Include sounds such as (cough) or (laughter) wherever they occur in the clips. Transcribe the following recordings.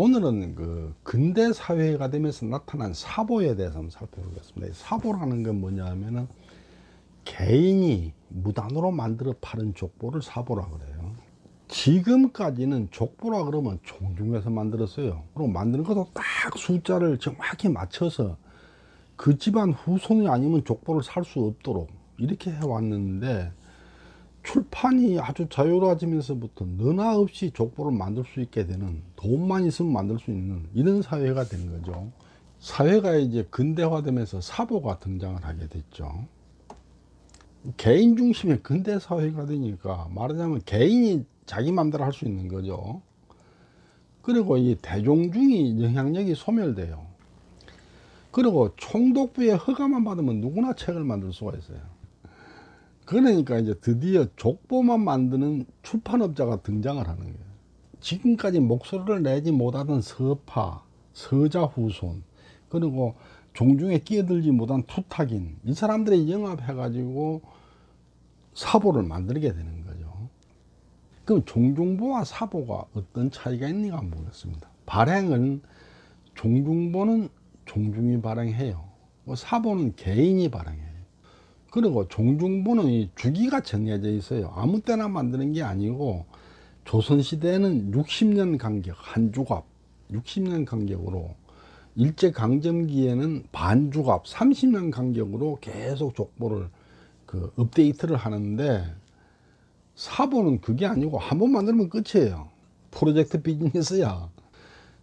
오늘은 그 근대 사회가 되면서 나타난 사보에 대해서 한번 살펴보겠습니다. 이 사보라는 건 뭐냐 하면은 개인이 무단으로 만들어 파는 족보를 사보라 그래요. 지금까지는 족보라 그러면 종중에서 만들었어요. 그리고 만드는 것도 딱 숫자를 정확히 맞춰서 그 집안 후손이 아니면 족보를 살 수 없도록 이렇게 해왔는데 출판이 아주 자유로워지면서부터 너나 없이 족보를 만들 수 있게 되는 돈만 있으면 만들 수 있는 이런 사회가 된 거죠. 사회가 이제 근대화되면서 사보가 등장을 하게 됐죠. 개인 중심의 근대 사회가 되니까 말하자면 개인이 자기 마음대로 할 수 있는 거죠. 그리고 이 대종중이 영향력이 소멸돼요. 그리고 총독부의 허가만 받으면 누구나 책을 만들 수가 있어요. 그러니까 이제 드디어 족보만 만드는 출판업자가 등장을 하는 거예요. 지금까지 목소리를 내지 못하던 서파, 서자 후손, 그리고 종중에 끼어들지 못한 투탁인, 이 사람들이 영합해 가지고 사보를 만들게 되는 거죠. 그럼 종중보와 사보가 어떤 차이가 있는가 한번 보겠습니다. 발행은 종중보는 종중이 발행해요. 뭐 사보는 개인이 발행해요. 그리고 종중보는 이 주기가 정해져 있어요. 아무 때나 만드는 게 아니고 조선시대에는 60년 간격, 한 주갑, 60년 간격으로 일제강점기에는 반 주갑, 30년 간격으로 계속 족보를 그 업데이트를 하는데 사보는 그게 아니고 한 번 만들면 끝이에요. 프로젝트 비즈니스야.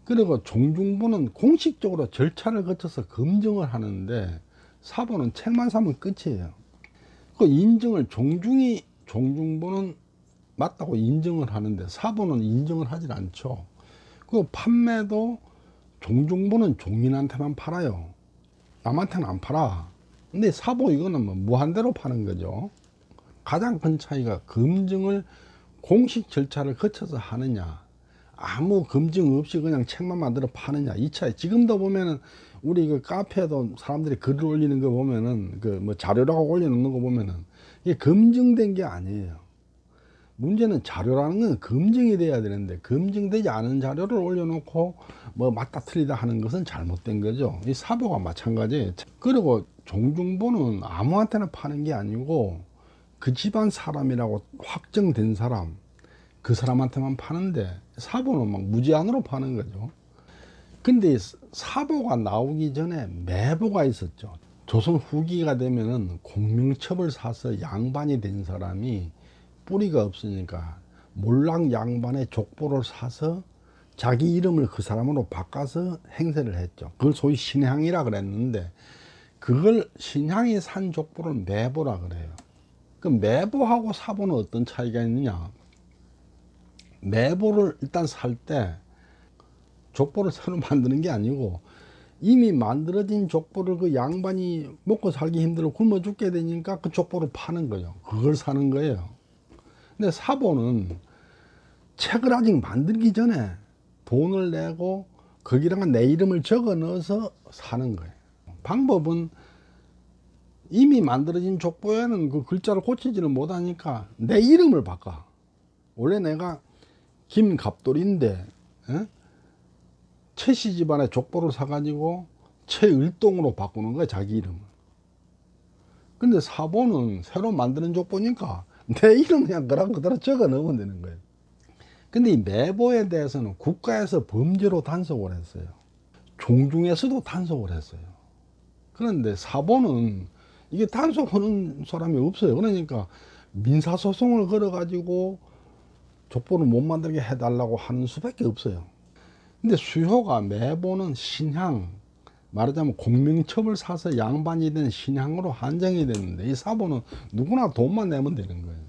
그리고 종중보는 공식적으로 절차를 거쳐서 검증을 하는데 사보는 책만 사면 끝이에요. 그 인증을 종중이 종중보는 맞다고 인증을 하는데 사보는 인증을 하질 않죠. 그 판매도 종중보는 종인한테만 팔아요. 남한테는 안 팔아. 근데 사보 이거는 뭐 무한대로 파는 거죠. 가장 큰 차이가 검증을 공식 절차를 거쳐서 하느냐 아무 검증 없이 그냥 책만 만들어 파느냐 이 차이 지금도 보면은 우리 그 카페에도 사람들이 글을 올리는 거 보면은 그 뭐 자료라고 올려놓는 거 보면은 이게 검증된 게 아니에요. 문제는 자료라는 건 검증이 돼야 되는데 검증되지 않은 자료를 올려놓고 뭐 맞다 틀리다 하는 것은 잘못된 거죠. 이 사보가 마찬가지예요 그리고 종중보는 아무한테나 파는 게 아니고 그 집안 사람이라고 확정된 사람 그 사람한테만 파는데 사보는 막 무제한으로 파는 거죠. 근데 사보가 나오기 전에 매보가 있었죠. 조선 후기가 되면은 공명첩을 사서 양반이 된 사람이 뿌리가 없으니까 몰락 양반의 족보를 사서 자기 이름을 그 사람으로 바꿔서 행세를 했죠. 그걸 소위 신향이라 그랬는데 그걸 신향이 산 족보를 매보라 그래요. 그 매보하고 사보는 어떤 차이가 있느냐? 매보를 일단 살 때 족보를 새로 (laughs) 만드는 게 아니고 이미 만들어진 족보를 그 양반이 먹고 살기 힘들어 굶어 죽게 되니까 그 족보를 파는 거죠. 그걸 사는 거예요. 근데 사보는 책을 아직 만들기 전에 돈을 내고 거기다가 내 이름을 적어 넣어서 사는 거예요. 방법은 이미 만들어진 족보에는 그 글자를 고치지를 못하니까 내 이름을 바꿔. 원래 내가 김갑돌인데 에? 최씨 집안의 족보를 사가지고 최을동으로 바꾸는 거야 자기 이름을. 근데 사보는 새로 만드는 족보니까 (laughs) 내 이름 그냥 그랑 그대로 적어 넣으면 되는 거예요. 근데 이 매보에 대해서는 국가에서 범죄로 단속을 했어요. 종중에서도 단속을 했어요. 그런데 사보는 이게 단속하는 사람이 없어요. 그러니까 민사소송을 걸어 가지고 족보를 못 만들게 해달라고 하는 수밖에 없어요. 근데 수효가 매보는 신향, 말하자면 공명첩을 사서 양반이 된 신향으로 한정이 됐는데 이 사보는 누구나 돈만 내면 되는 거예요.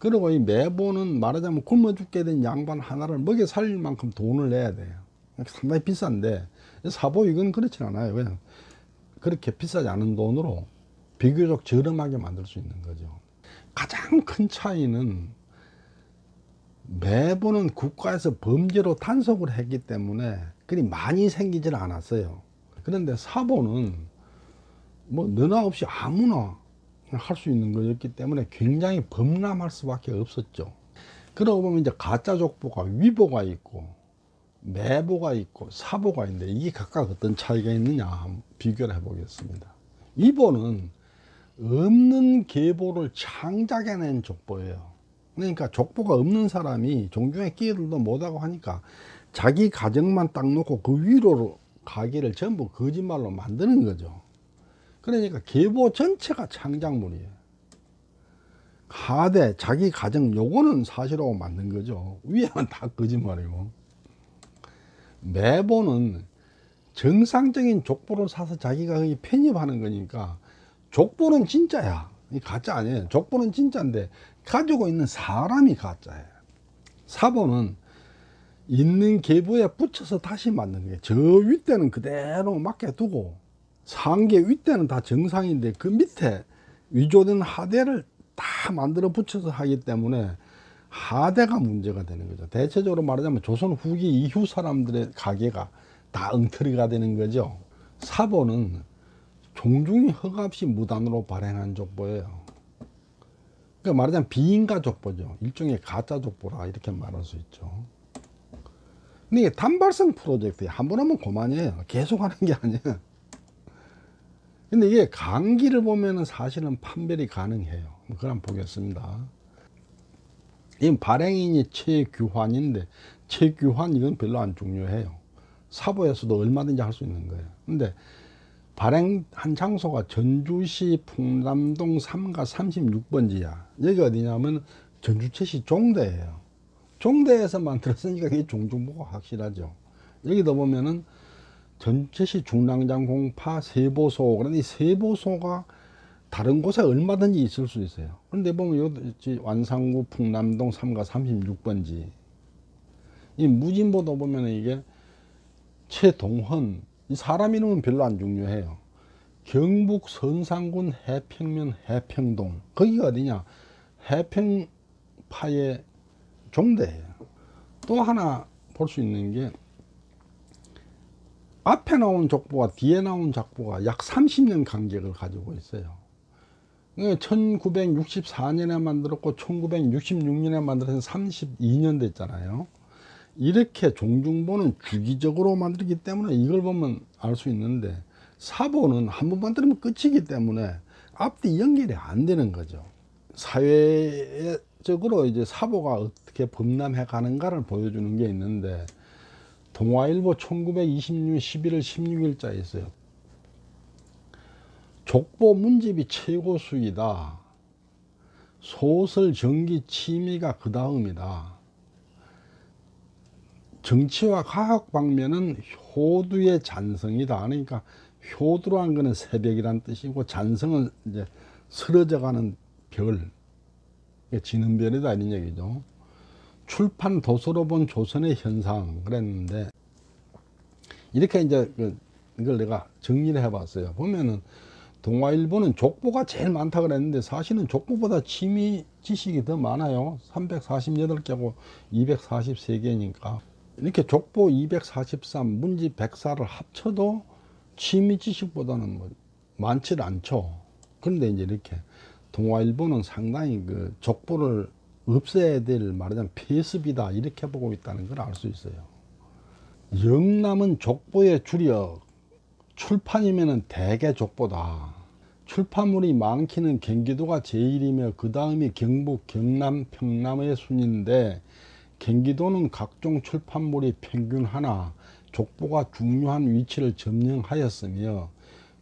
그리고 이 매보는 말하자면 굶어 죽게 된 양반 하나를 먹여 살릴 만큼 돈을 내야 돼요. 상당히 비싼데 사보 이건 그렇진 않아요. 그냥 그렇게 비싸지 않은 돈으로 비교적 저렴하게 만들 수 있는 거죠. 가장 큰 차이는 매번은 국가에서 범죄로 단속을 했기 때문에 그리 많이 생기질 않았어요. 그런데 사보는 뭐 너나 없이 아무나 할 수 있는 거였기 때문에 굉장히 범람할 수밖에 없었죠. 그러고 보면 이제 가짜 족보가 위보가 있고 매보가 있고 사보가 있는데 이게 각각 어떤 차이가 있느냐 비교를 해 보겠습니다. 이보는 없는 계보를 창작해낸 족보예요. 그러니까 족보가 없는 사람이 종중에 끼어들도 못하고 하니까 자기 가정만 딱 놓고 그 위로 가기를 전부 거짓말로 만드는 거죠. 그러니까 계보 전체가 창작물이에요. 하대 자기 가정 요거는 사실하고 만든 거죠. 위에는 다 거짓말이고. 매보는 정상적인 족보를 사서 자기가 편입하는 거니까 족보는 진짜야. 이 가짜 아니에요. 족보는 진짜인데 가지고 있는 사람이 가짜예요. 사보는 있는 계보에 붙여서 다시 만든 거예요. 저 윗대는 그대로 맡겨두고 상계 윗대는 다 정상인데 그 밑에 위조된 하대를 다 만들어 붙여서 하기 때문에 하대가 문제가 되는 거죠. 대체적으로 말하자면 조선 후기 이후 사람들의 가게가 다 엉터리가 되는 거죠. 사보는 종중이 허가 없이 무단으로 발행한 족보예요. 그러니까 말하자면 비인가 족보죠. 일종의 가짜 족보라 이렇게 말할 수 있죠. 근데 이게 단발성 프로젝트에 한번 하면 그만이에요. 계속 하는 게 아니에요. 근데 이게 강기를 보면은 사실은 판별이 가능해요. 한번 보겠습니다. 이 발행인이 최규환인데 최규환 이건 별로 안 중요해요. 사보에서도 얼마든지 할 수 있는 거예요. 근데 발행한 장소가 전주시 풍남동 3가 36번지야. 여기 어디냐면 전주체시 종대예요. 종대에서 만들었으니까 (laughs) 이게 종중보가 확실하죠. 여기도 보면은 전체시 중랑장 공파 세보소 그런데 이 세보소가 다른 곳에 얼마든지 있을 수 있어요. 그런데 보면 여기 완상구 풍남동 3가 36번지 이 무진보도 보면 이게 최동헌 이 사람 이름은 별로 안 중요해요. 경북 선상군 해평면 해평동 거기가 어디냐 해평파의 종대예요. 또 하나 볼 수 있는 게 앞에 나온 족보와 뒤에 나온 족보가 약 30년 간격을 가지고 있어요. 1964년에 만들었고 1966년에 만들어서 32년 됐잖아요. 이렇게 종중보는 주기적으로 만들기 때문에 이걸 보면 알 수 있는데 사보는 한 번 만들면 끝이기 때문에 앞뒤 연결이 안 되는 거죠. 사회적으로 이제 사보가 어떻게 범람해 가는가를 보여주는 게 있는데 동아일보 1926년 11월 16일자에 있어요. 족보 문집이 최고 수이다. 소설 전기 취미가 그 다음이다. 정치와 과학 방면은 효두의 잔성이다. 그러니까 효두란 거는 새벽이란 뜻이고 잔성은 이제 쓰러져가는 별, 지는 별이다 이런 얘기죠. 출판 도서로 본 조선의 현상 그랬는데 이렇게 이제 그 이걸 내가 정리를 해봤어요. 보면은 동아일보는 족보가 제일 많다 그랬는데 사실은 족보보다 취미 지식이 더 많아요. 348개고 243개니까 이렇게 족보 243, 문지 104를 합쳐도 취미 지식보다는 뭐 많지 않죠. 그런데 이제 이렇게 동아일보는 상당히 그 족보를 없애야 될 말하자면 폐습이다 이렇게 보고 있다는 걸 알 수 있어요. 영남은 족보의 주력, 출판이면은 대개 족보다. 출판물이 많기는 경기도가 제일이며 그 다음이 경북, 경남, 평남의 순인데 경기도는 각종 출판물이 평균 하나, 족보가 중요한 위치를 점령하였으며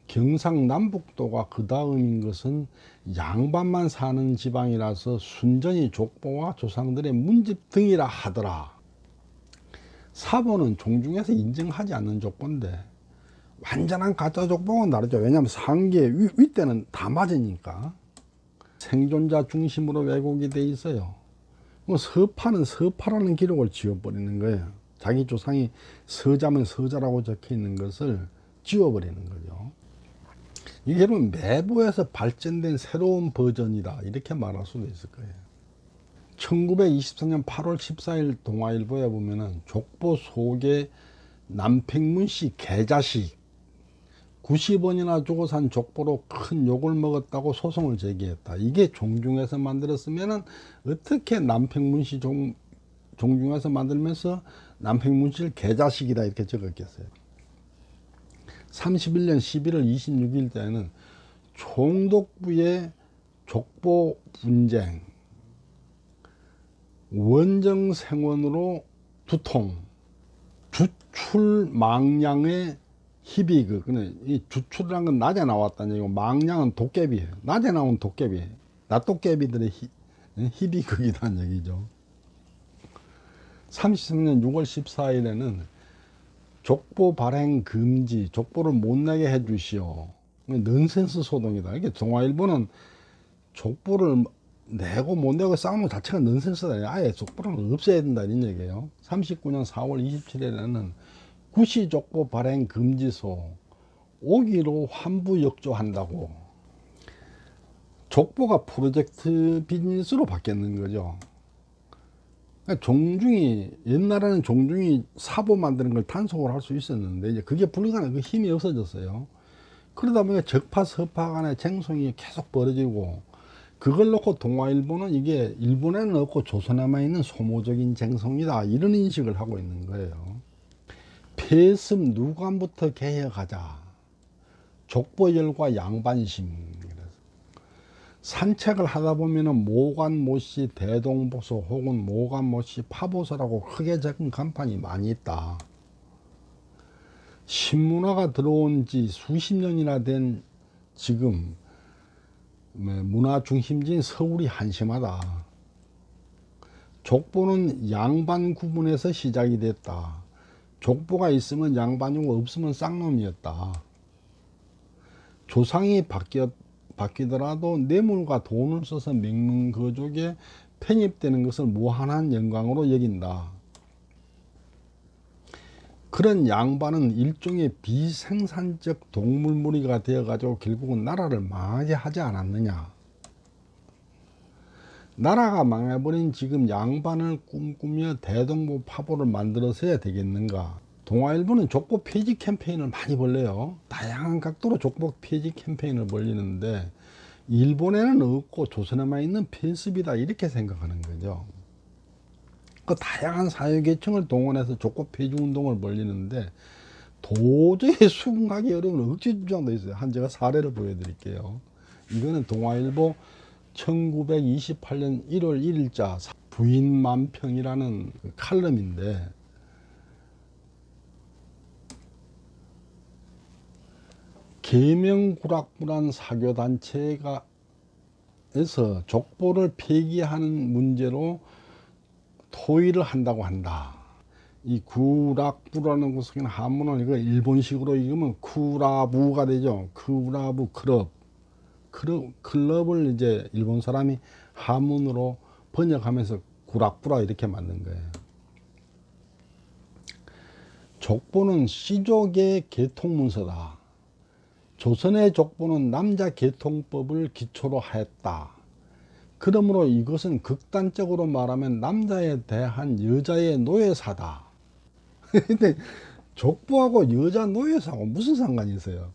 경상남북도가 그 다음인 것은 양반만 사는 지방이라서 순전히 족보와 조상들의 문집 등이라 하더라. 사보는 종중에서 인정하지 않는 족보인데 완전한 가짜 족보는 다르죠. 왜냐하면 상계 위, 윗대는 다 맞으니까 생존자 중심으로 왜곡이 돼 있어요. 뭐 서파는 서파라는 기록을 지워버리는 거예요. 자기 조상이 서자면 서자라고 적혀 있는 것을 지워버리는 거죠. 이게 보면 매부에서 발전된 새로운 버전이다 이렇게 말할 수도 있을 거예요. 1924년 8월 14일 동아일보에 보면은 족보 속에 남평문 씨 계자식 90원이나 주고 산 족보로 큰 욕을 먹었다고 소송을 제기했다. 이게 종중에서 만들었으면은 어떻게 남평문 씨 종, 종중에서 만들면서 남평문실 개자식이다 이렇게 적었겠어요. 31년 11월 26일 때는 총독부의 족보 분쟁 원정 생원으로 두통 주출 망량의 희비그 근데 이 주출이란 건 낮에 나왔다는 얘기고 망량은 도깨비예요 낮에 나온 도깨비 낮 도깨비들의 희, 희비극이라는 얘기죠 33년 6월 14일에는 족보 발행 금지 족보를 못 내게 해 주시오 넌센스 소동이다 이게 동아일보는 족보를 내고 못 내고 싸우는 것 자체가 넌센스다. 아예 족보를 없애야 된다. 이런 얘기예요. 39년 4월 27일에는 구시 족보 발행 금지소 5기로 환부 역조한다고. 족보가 프로젝트 비즈니스로 바뀌었는 거죠. 그러니까 종중이 옛날에는 종중이 사보 만드는 걸 단속을 할 수 있었는데 이제 그게 불가능, 그 힘이 없어졌어요. 그러다 보니까 적파 서파 간의 쟁송이 계속 벌어지고 그걸 놓고 동아일보는 이게 일본에는 없고 조선에만 있는 소모적인 쟁성이다 이런 인식을 하고 있는 거예요. 폐습 누관부터 개혁하자. 족보열과 양반심. 산책을 하다 보면은 모관 모씨 대동보소 혹은 모관 모씨 파보소라고 크게 적은 간판이 많이 있다. 신문화가 들어온 지 수십 년이나 된 지금 네, 문화 중심지인 서울이 한심하다. 족보는 양반 구분에서 시작이 됐다. 족보가 있으면 양반이고 없으면 쌍놈이었다. 조상이 바뀌었, 바뀌더라도 뇌물과 돈을 써서 명문 거족에 편입되는 것을 무한한 영광으로 여긴다. 그런 양반은 일종의 비생산적 동물무리가 되어가지고 결국은 나라를 망하게 하지 않았느냐. 나라가 망해버린 지금 양반을 꿈꾸며 대동보 파보를 만들어서야 되겠는가. 동아일보는 족보 폐지 캠페인을 많이 벌려요. 다양한 각도로 족보 폐지 캠페인을 벌리는데 일본에는 없고 조선에만 있는 폐습이다 이렇게 생각하는 거죠. 그 다양한 사회계층을 동원해서 족보 폐지 운동을 벌리는데 도저히 (laughs) 수긍하기 어려운 억지 주장도 있어요. 한 제가 사례를 보여드릴게요. 이거는 동아일보 1928년 1월 1일자 부인 만평이라는 그 칼럼인데 계명구락부란 사교단체가 에서 족보를 폐기하는 문제로 토의를 한다고 한다. 이 구락부라는 것은 한문은 이거 일본식으로 읽으면 쿠라부가 되죠. 쿠라부 클럽. 클럽, 클럽을 이제 일본 사람이 한문으로 번역하면서 구락부라 이렇게 만든 거예요. 족보는 씨족의 개통문서다. 조선의 족보는 남자 개통법을 기초로 하였다. 그러므로 이것은 극단적으로 말하면 남자에 대한 여자의 노예사다. (laughs) 근데 족보하고 여자 노예사하고 무슨 상관이 있어요?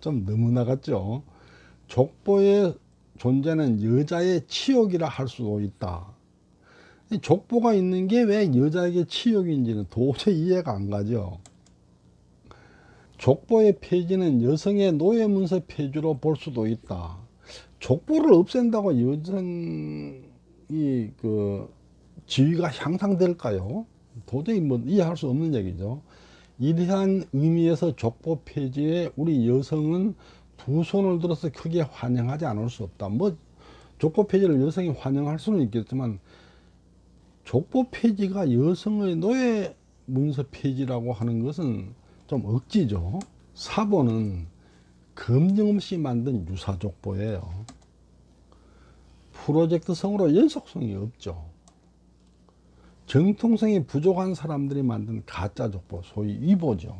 좀 너무 나갔죠? 족보의 존재는 여자의 치욕이라 할 수도 있다. 족보가 있는 게 왜 여자에게 치욕인지는 도저히 이해가 안 가죠. 족보의 폐지는 여성의 노예 문서 폐지로 볼 수도 있다. 족보를 없앤다고 여전히 그 지위가 향상될까요? 도저히 뭐 이해할 수 없는 얘기죠. 이러한 의미에서 족보 폐지에 우리 여성은 두 손을 들어서 크게 환영하지 않을 수 없다. 뭐 족보 폐지를 여성이 환영할 수는 있겠지만 족보 폐지가 여성의 노예 문서 폐지라고 하는 것은 좀 억지죠. 사본은 검증 없이 만든 유사 족보예요. 프로젝트성으로 연속성이 없죠. 정통성이 부족한 사람들이 만든 가짜 족보, 소위 위보죠.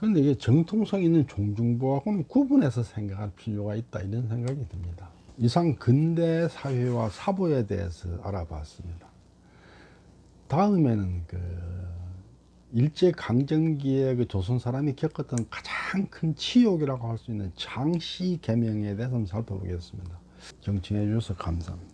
그런데 이게 정통성 있는 종중보하고는 구분해서 생각할 필요가 있다 이런 생각이 듭니다. 이상 근대 사회와 사보에 대해서 알아봤습니다. 다음에는 그 일제 강점기에 그 조선 사람이 겪었던 가장 큰 치욕이라고 할 수 있는 장씨 개명에 대해서 한번 살펴보겠습니다. 정치해 주셔서 감사합니다.